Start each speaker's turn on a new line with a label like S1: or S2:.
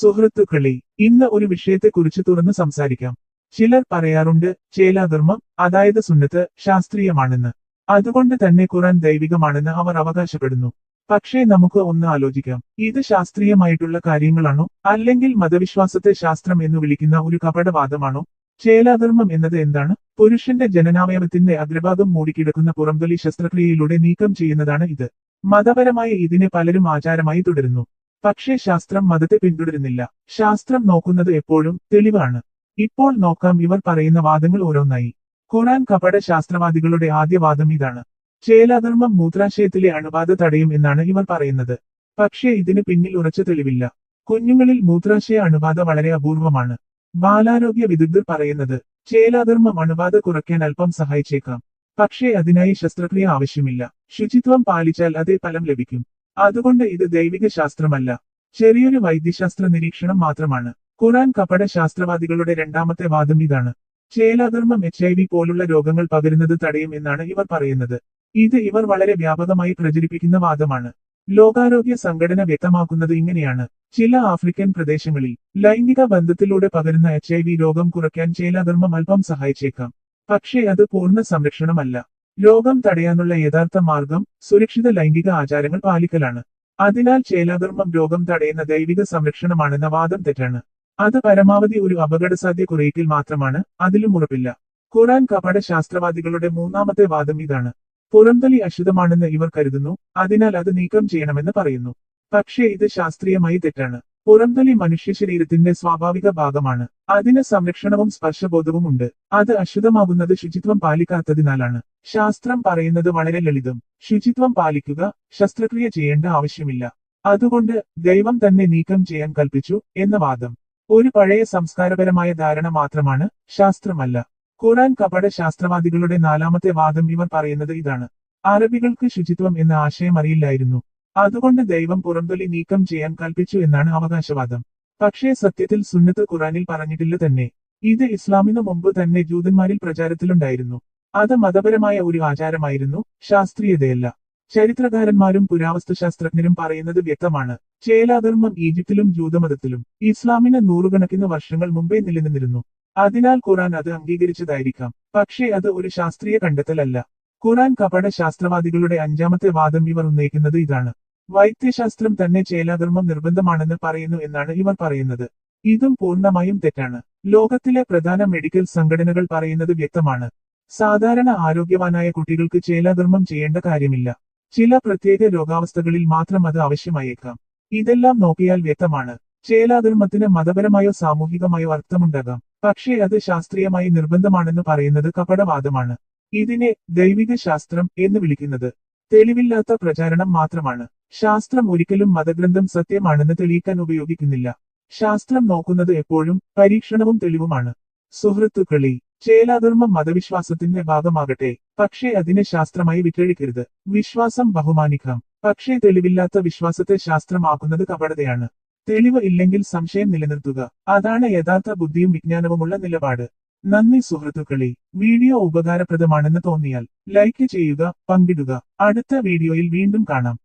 S1: സുഹൃത്തുക്കളെ ഇന്ന് ഒരു വിഷയത്തെക്കുറിച്ച് തുറന്ന് സംസാരിക്കാം. ചിലർ പറയാറുണ്ട് ചേലാധർമ്മം അതായത് സുന്നത്ത് ശാസ്ത്രീയമാണെന്ന്. അതുകൊണ്ട് തന്നെ ഖുറാൻ ദൈവികമാണെന്ന് അവർ അവകാശപ്പെടുന്നു. പക്ഷേ നമുക്ക് ഒന്ന് ആലോചിക്കാം. ഇത് ശാസ്ത്രീയമായിട്ടുള്ള കാര്യങ്ങളാണോ? അല്ലെങ്കിൽ മതവിശ്വാസത്തെ ശാസ്ത്രം എന്ന് വിളിക്കുന്ന ഒരു കപടവാദമാണോ? ചേലാധർമ്മം എന്നത് എന്താണ്? പുരുഷന്റെ ജനനാവയവത്തിന്റെ അഗ്രഭാഗം മൂടിക്കിടക്കുന്ന പുറംതൊലി ശസ്ത്രക്രിയയിലൂടെ നീക്കം ചെയ്യുന്നതാണ് ഇത്. മതപരമായ ഇതിനെ പലരും ആചാരമായി തുടരുന്നു. പക്ഷേ ശാസ്ത്രം മതത്തെ പിന്തുടരുന്നില്ല. ശാസ്ത്രം നോക്കുന്നത് എപ്പോഴും തെളിവാണ്. ഇപ്പോൾ നോക്കാം ഇവർ പറയുന്ന വാദങ്ങൾ ഓരോന്നായി. ഖുറാൻ കപട ശാസ്ത്രവാദികളുടെ ആദ്യ വാദം ഇതാണ്. ചേലാധർമ്മം മൂത്രാശയത്തിലെ അണുബാധ തടയും എന്നാണ് ഇവർ പറയുന്നത്. പക്ഷേ ഇതിന് പിന്നിൽ ഉറച്ച തെളിവില്ല. കുഞ്ഞുങ്ങളിൽ മൂത്രാശയ അണുബാധ വളരെ അപൂർവമാണ്. ബാലാരോഗ്യ വിദഗ്ധർ പറയുന്നത് ചേലാധർമ്മം അണുബാധ കുറയ്ക്കാൻ അല്പം സഹായിച്ചേക്കാം. പക്ഷേ അതിനായി ശസ്ത്രക്രിയ ആവശ്യമില്ല. ശുചിത്വം പാലിച്ചാൽ അതേ ഫലം ലഭിക്കും. അതുകൊണ്ട് ഇത് ദൈവിക ശാസ്ത്രമല്ല ചെറിയൊരു വൈദ്യശാസ്ത്ര നിരീക്ഷണം മാത്രമാണ്. ഖുറാൻ കപട ശാസ്ത്രവാദികളുടെ രണ്ടാമത്തെ വാദം ഇതാണ്. ചേലാധർമ്മം എച്ച് ഐ വി പോലുള്ള രോഗങ്ങൾ പകരുന്നത് തടയും എന്നാണ് ഇവർ പറയുന്നത്. ഇത് ഇവർ വളരെ വ്യാപകമായി പ്രചരിപ്പിക്കുന്ന വാദമാണ്. ലോകാരോഗ്യ സംഘടന വ്യക്തമാക്കുന്നത് ഇങ്ങനെയാണ്. ചില ആഫ്രിക്കൻ പ്രദേശങ്ങളിൽ ലൈംഗിക ബന്ധത്തിലൂടെ പകരുന്ന എച്ച് ഐ വി രോഗം കുറയ്ക്കാൻ ചേലാധർമ്മം അല്പം സഹായിച്ചേക്കാം. പക്ഷേ അത് പൂർണ സംരക്ഷണമല്ല. രോഗം തടയാനുള്ള യഥാർത്ഥ മാർഗം സുരക്ഷിത ലൈംഗിക ആചാരങ്ങൾ പാലിക്കലാണ്. അതിനാൽ ചേലാധർമ്മം രോഗം തടയുന്ന ദൈവിക സംരക്ഷണമാണെന്ന വാദം തെറ്റാണ്. അത് പരമാവധി ഒരു അപകടസാധ്യ കുറയ്ക്കൽ മാത്രമാണ് അതിലും ഉറപ്പില്ല. ഖുറാൻ കപട ശാസ്ത്രവാദികളുടെ മൂന്നാമത്തെ വാദം ഇതാണ്. പുറംതലി അശുദ്ധമാണെന്ന് ഇവർ കരുതുന്നു അതിനാൽ അത് നീക്കം ചെയ്യണമെന്ന് പറയുന്നു. പക്ഷേ ഇത് ശാസ്ത്രീയമായി തെറ്റാണ്. പുറംതൊലി മനുഷ്യ ശരീരത്തിന്റെ സ്വാഭാവിക ഭാഗമാണ്. അതിന് സംരക്ഷണവും സ്പർശബോധവും ഉണ്ട്. അത് അശുദ്ധമാകുന്നത് ശുചിത്വം പാലിക്കാത്തതിനാലാണ്. ശാസ്ത്രം പറയുന്നത് വളരെ ലളിതം. ശുചിത്വം പാലിക്കുക ശസ്ത്രക്രിയ ചെയ്യേണ്ട ആവശ്യമില്ല. അതുകൊണ്ട് ദൈവം തന്നെ നീക്കം ചെയ്യാൻ കൽപ്പിച്ചു എന്ന വാദം. ഒരു പഴയ സംസ്കാരപരമായ ധാരണ മാത്രമാണ് ശാസ്ത്രമല്ല. ഖുറാൻ കപട ശാസ്ത്രവാദികളുടെ നാലാമത്തെ വാദം ഇവർ പറയുന്നത് ഇതാണ്. അറബികൾക്ക് ശുചിത്വം എന്ന ആശയം അറിയില്ലായിരുന്നു. അതുകൊണ്ട് ദൈവം പുറംതൊലി നീക്കം ചെയ്യാൻ കൽപ്പിച്ചു എന്നാണ് അവകാശവാദം. പക്ഷേ സത്യത്തിൽ സുന്നത്ത് ഖുറാനിൽ പറഞ്ഞിട്ടില്ല തന്നെ. ഇത് ഇസ്ലാമിനു മുമ്പ് തന്നെ ജൂതന്മാരിൽ പ്രചാരത്തിലുണ്ടായിരുന്നു. അത് മതപരമായ ഒരു ആചാരമായിരുന്നു ശാസ്ത്രീയതയല്ല. ചരിത്രകാരന്മാരും പുരാവസ്തുശാസ്ത്രജ്ഞരും പറയുന്നത് വ്യക്തമാണ്. ചേലാധർമ്മം ഈജിപ്തിലും ജൂതമതത്തിലും ഇസ്ലാമിന് നൂറുകണക്കിന് വർഷങ്ങൾ മുമ്പേ നിലനിന്നിരുന്നു. അതിനാൽ ഖുറാൻ അത് അംഗീകരിച്ചതായിരിക്കാം. പക്ഷേ അത് ഒരു ശാസ്ത്രീയ കണ്ടെത്തലല്ല. ഖുറാൻ കപട ശാസ്ത്രവാദികളുടെ അഞ്ചാമത്തെ വാദം ഇവർ ഉന്നയിക്കുന്നത് ഇതാണ്. വൈദ്യശാസ്ത്രം തന്നെ ചേലാധർമ്മം നിർബന്ധമാണെന്ന് പറയുന്നു എന്നാണ് ഇവർ പറയുന്നത്. ഇതും പൂർണമായും തെറ്റാണ്. ലോകത്തിലെ പ്രധാന മെഡിക്കൽ സംഘടനകൾ പറയുന്നത് വ്യക്തമാണ്. സാധാരണ ആരോഗ്യവാനായ കുട്ടികൾക്ക് ചേലാധർമ്മം ചെയ്യേണ്ട കാര്യമില്ല. ചില പ്രത്യേക രോഗാവസ്ഥകളിൽ മാത്രം അത് ആവശ്യമായേക്കാം. ഇതെല്ലാം നോക്കിയാൽ വ്യക്തമാണ്. ചേലാധർമ്മത്തിന് മതപരമായോ സാമൂഹികമായോ അർത്ഥമുണ്ടാകാം. പക്ഷേ അത് ശാസ്ത്രീയമായി നിർബന്ധമാണെന്ന് പറയുന്നത് കപടവാദമാണ്. ഇതിനെ ദൈവിക ശാസ്ത്രം എന്ന് വിളിക്കുന്നത്. തെളിവില്ലാത്ത പ്രചാരണം മാത്രമാണ്. ശാസ്ത്രം ഒരിക്കലും മതഗ്രന്ഥം സത്യമാണെന്ന് തെളിയിക്കാൻ ഉപയോഗിക്കുന്നില്ല. ശാസ്ത്രം നോക്കുന്നത് എപ്പോഴും പരീക്ഷണവും തെളിവുമാണ്. സുഹൃത്തുക്കളെ ചേലാധർമ്മം മതവിശ്വാസത്തിന്റെ ഭാഗമാകട്ടെ പക്ഷേ അതിനെ ശാസ്ത്രമായി വിറ്റഴിക്കരുത്. വിശ്വാസം ബഹുമാനിക്കാം. പക്ഷേ തെളിവില്ലാത്ത വിശ്വാസത്തെ ശാസ്ത്രമാക്കുന്നത് കപടതയാണ്. തെളിവ് ഇല്ലെങ്കിൽ സംശയം നിലനിർത്തുക. അതാണ് യഥാർത്ഥ ബുദ്ധിയും വിജ്ഞാനവുമുള്ള നിലപാട്. നന്ദി സുഹൃത്തുക്കളെ വീഡിയോ ഉപകാരപ്രദമാണെന്ന് തോന്നിയാൽ ലൈക്ക് ചെയ്യുക പങ്കിടുക. അടുത്ത വീഡിയോയിൽ വീണ്ടും കാണാം.